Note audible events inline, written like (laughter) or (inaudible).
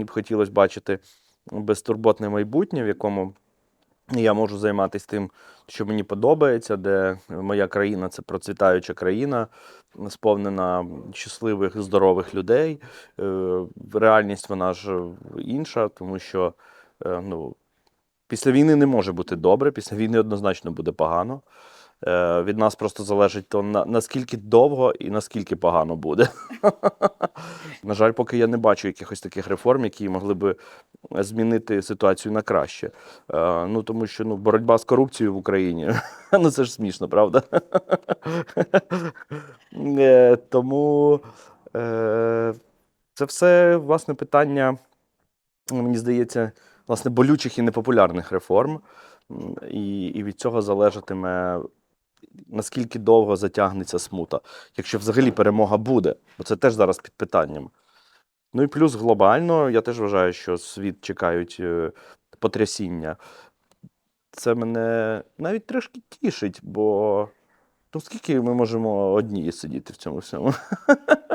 мені б хотілося бачити безтурботне майбутнє, в якому я можу займатися тим, що мені подобається, де моя країна це процвітаюча країна, сповнена щасливих, здорових людей. Е, Реальність вона ж інша, тому що е, ну, після війни не може бути добре, після війни однозначно буде погано. Е, Від нас просто залежить то на, наскільки довго і наскільки погано буде. (laughs) На жаль, поки я не бачу якихось таких реформ, які могли би змінити ситуацію на краще. Е, Ну тому що ну, боротьба з корупцією в Україні (laughs) ну це ж смішно, правда? (laughs) Е, Тому е, це все власне питання, мені здається, власне, болючих і непопулярних реформ. І, і від цього залежатиме, наскільки довго затягнеться смута, якщо взагалі перемога буде, бо це теж зараз під питанням. Ну і плюс глобально, я теж вважаю, що світ чекають е, потрясіння. Це мене навіть трошки тішить, бо ну скільки ми можемо одні сидіти в цьому всьому? (laughs)